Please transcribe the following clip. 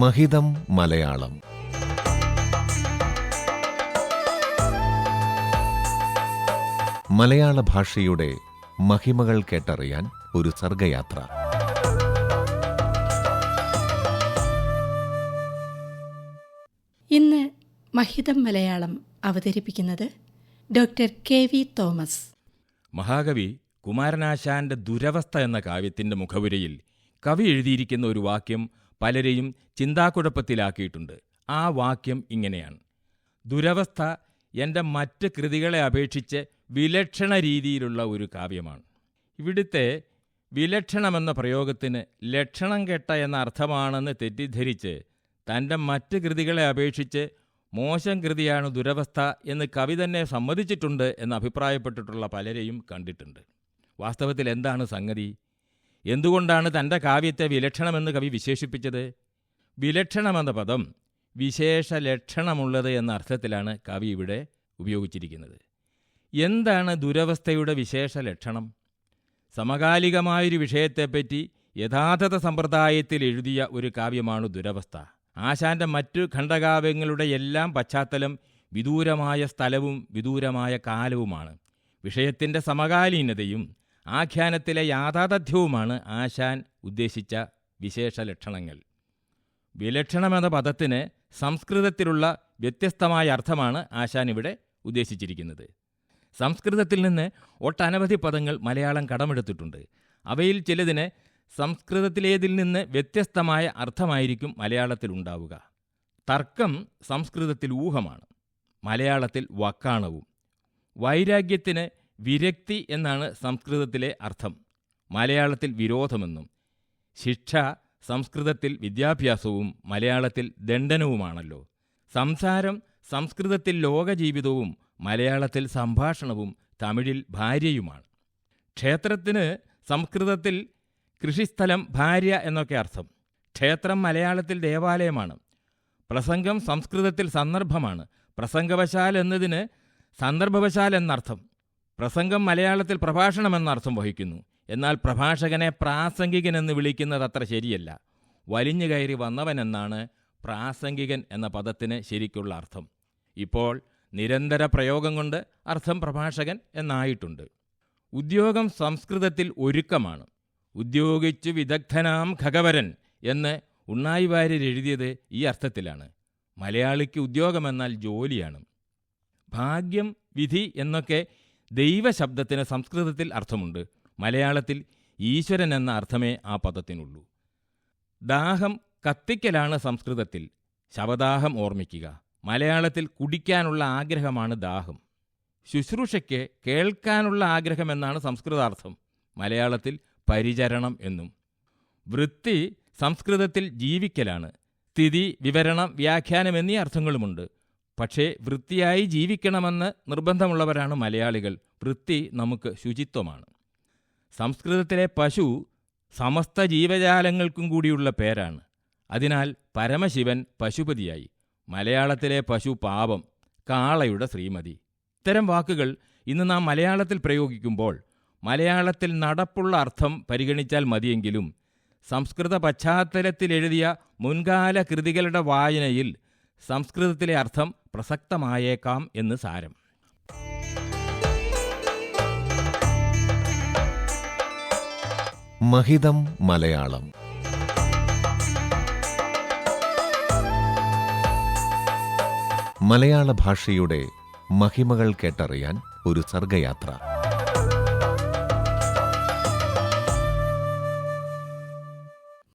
മഹിതം മലയാളം. മലയാള ഭാഷയുടെ മഹിമകൾ കേട്ടറിയാൻ ഒരു സർഗയാത്ര. ഇന്ന് മഹിതം മലയാളം അവതരിപ്പിക്കുന്നത് ഡോക്ടർ കെ വി തോമസ്. മഹാകവി കുമാരനാശാന്റെ ദുരവസ്ഥ എന്ന കാവ്യത്തിന്റെ മുഖപുരയിൽ കവി എഴുതിയിരിക്കുന്ന ഒരു വാക്യം പലരെയും ചിന്താക്കുഴപ്പത്തിലാക്കിയിട്ടുണ്ട്. ആ വാക്യം ഇങ്ങനെയാണ്. ദുരവസ്ഥ എന്റെ മറ്റ് കൃതികളെ അപേക്ഷിച്ച് വിലക്ഷണ രീതിയിലുള്ള ഒരു കാവ്യമാണ്. ഇവിടുത്തെ വിലക്ഷണമെന്ന പ്രയോഗത്തിന് ലക്ഷണം കെട്ട എന്ന അർത്ഥമാണെന്ന് തെറ്റിദ്ധരിച്ച് തന്റെ മറ്റ് കൃതികളെ അപേക്ഷിച്ച് മോശം കൃതിയാണ് ദുരവസ്ഥ എന്ന് കവി തന്നെ സമ്മതിച്ചിട്ടുണ്ട് എന്ന് അഭിപ്രായപ്പെട്ടിട്ടുള്ള പലരെയും കണ്ടിട്ടുണ്ട്. വാസ്തവത്തിൽ എന്താണ് സംഗതി? എന്തുകൊണ്ടാണ് തന്റെ കാവ്യത്തെ വിലക്ഷണമെന്ന് കവി വിശേഷിപ്പിച്ചത്? വിലക്ഷണമെന്ന പദം വിശേഷ ലക്ഷണമുള്ളത് എന്ന അർത്ഥത്തിലാണ് കവി ഇവിടെ ഉപയോഗിച്ചിരിക്കുന്നത്. എന്താണ് ദുരവസ്ഥയുടെ വിശേഷ ലക്ഷണം സമകാലികമായൊരു വിഷയത്തെപ്പറ്റി യഥാർത്ഥ സമ്പ്രദായത്തിൽ എഴുതിയ ഒരു കാവ്യമാണ് ദുരവസ്ഥ. ആശാന്റെ മറ്റു ഖണ്ഡകാവ്യങ്ങളുടെ എല്ലാം പശ്ചാത്തലം വിദൂരമായ സ്ഥലവും വിദൂരമായ കാലവുമാണ്. വിഷയത്തിന്റെ സമകാലീനതയും ആഖ്യാനത്തിലെ യാഥാതഥ്യവുമാണ് ആശാൻ ഉദ്ദേശിച്ച വിശേഷ ലക്ഷണങ്ങൾ. വിലക്ഷണമെന്ന പദത്തിന് സംസ്കൃതത്തിലുള്ള വ്യത്യസ്തമായ അർത്ഥമാണ് ആശാൻ ഇവിടെ ഉദ്ദേശിച്ചിരിക്കുന്നത്. സംസ്കൃതത്തിൽ നിന്ന് ഒട്ടനവധി പദങ്ങൾ മലയാളം കടമെടുത്തിട്ടുണ്ട്. അവയിൽ ചിലതിന് സംസ്കൃതത്തിലേതിൽ നിന്ന് വ്യത്യസ്തമായ അർത്ഥമായിരിക്കും മലയാളത്തിൽ ഉണ്ടാവുക. തർക്കം സംസ്കൃതത്തിൽ ഊഹമാണ്. മലയാളത്തിൽ വക്കാണവും. വൈരാഗ്യത്തിന് വിരക്തി എന്നാണ് സംസ്കൃതത്തിലെ അർത്ഥം. മലയാളത്തിൽ വിരോധമെന്നും ശിക്ഷ സംസ്കൃതത്തിൽ വിദ്യാഭ്യാസവും മലയാളത്തിൽ ദണ്ഡനവുമാണല്ലോ. സംസാരം സംസ്കൃതത്തിൽ ലോകജീവിതവും മലയാളത്തിൽ സംഭാഷണവും തമിഴിൽ ഭാര്യയുമാണ്. ക്ഷേത്രത്തിന് സംസ്കൃതത്തിൽ കൃഷിസ്ഥലം ഭാര്യ എന്നൊക്കെ അർത്ഥം. ക്ഷേത്രം മലയാളത്തിൽ ദേവാലയമാണ്. പ്രസംഗം സംസ്കൃതത്തിൽ സന്ദർഭമാണ്. പ്രസംഗവശാൽ എന്നതിന് സന്ദർഭവശാൽ എന്നർത്ഥം. പ്രസംഗം മലയാളത്തിൽ പ്രഭാഷണം എന്നർത്ഥം വഹിക്കുന്നു. എന്നാൽ പ്രഭാഷകനെ പ്രാസംഗികൻ എന്ന് വിളിക്കുന്നത് അത്ര ശരിയല്ല. വലിഞ്ഞു കയറി വന്നവൻ എന്നാണ് പ്രാസംഗികൻ എന്ന പദത്തിന് ശരിക്കുള്ള അർത്ഥം. ഇപ്പോൾ നിരന്തര പ്രയോഗം കൊണ്ട് അർത്ഥം പ്രഭാഷകൻ എന്നായിട്ടുണ്ട്. ഉദ്യോഗം സംസ്കൃതത്തിൽ ഒരുക്കമാണ്. ഉദ്യോഗിച്ചു വിദഗ്ധനാം ഖഗവരൻ എന്ന് ഉണ്ണായി വാര്യർ എഴുതിയത് ഈ അർത്ഥത്തിലാണ്. മലയാളിക്ക് ഉദ്യോഗമെന്നാൽ ജോലിയാണ്. ഭാഗ്യം വിധി എന്നൊക്കെ ദൈവശബ്ദത്തിന് സംസ്കൃതത്തിൽ അർത്ഥമുണ്ട്. മലയാളത്തിൽ ഈശ്വരൻ എന്ന അർത്ഥമേ ആ പദത്തിനുള്ളൂ. ദാഹം കത്തിക്കലാണ് സംസ്കൃതത്തിൽ. ശവദാഹം ഓർമ്മിക്കുക. മലയാളത്തിൽ കുടിക്കാനുള്ള ആഗ്രഹമാണ് ദാഹം. ശുശ്രൂഷയ്ക്ക് കേൾക്കാനുള്ള ആഗ്രഹമെന്നാണ് സംസ്കൃതാർത്ഥം. മലയാളത്തിൽ പരിചരണം എന്നും. വൃത്തി സംസ്കൃതത്തിൽ ജീവിക്കലാണ്. സ്ഥിതി വിവരണം വ്യാഖ്യാനം എന്നീ അർത്ഥങ്ങളുമുണ്ട്. പക്ഷേ വൃത്തിയായി ജീവിക്കണമെന്ന് നിർബന്ധമുള്ളവരാണ് മലയാളികൾ. വൃത്തി നമുക്ക് ശുചിത്വമാണ്. സംസ്കൃതത്തിലെ പശു സമസ്ത ജീവജാലങ്ങൾക്കും കൂടിയുള്ള പേരാണ്. അതിനാൽ പരമശിവൻ പശുപതിയായി. മലയാളത്തിലെ പശു പാപം കാളയുടെ ശ്രീമതി. ഇത്തരം വാക്കുകൾ ഇന്ന് നാം മലയാളത്തിൽ പ്രയോഗിക്കുമ്പോൾ മലയാളത്തിൽ നടപ്പുള്ള അർത്ഥം പരിഗണിച്ചാൽ മതിയെങ്കിലും സംസ്കൃത പശ്ചാത്തലത്തിൽ എഴുതിയ മുൻകാല കൃതികളുടെ വായനയിൽ സംസ്കൃതത്തിലെ അർത്ഥം പ്രസക്തമായേക്കാം എന്ന് സാരം. മഹിതം മലയാളം. മലയാള ഭാഷയുടെ മഹിമകൾ കേട്ടറിയാൻ ഒരു സർഗയാത്ര.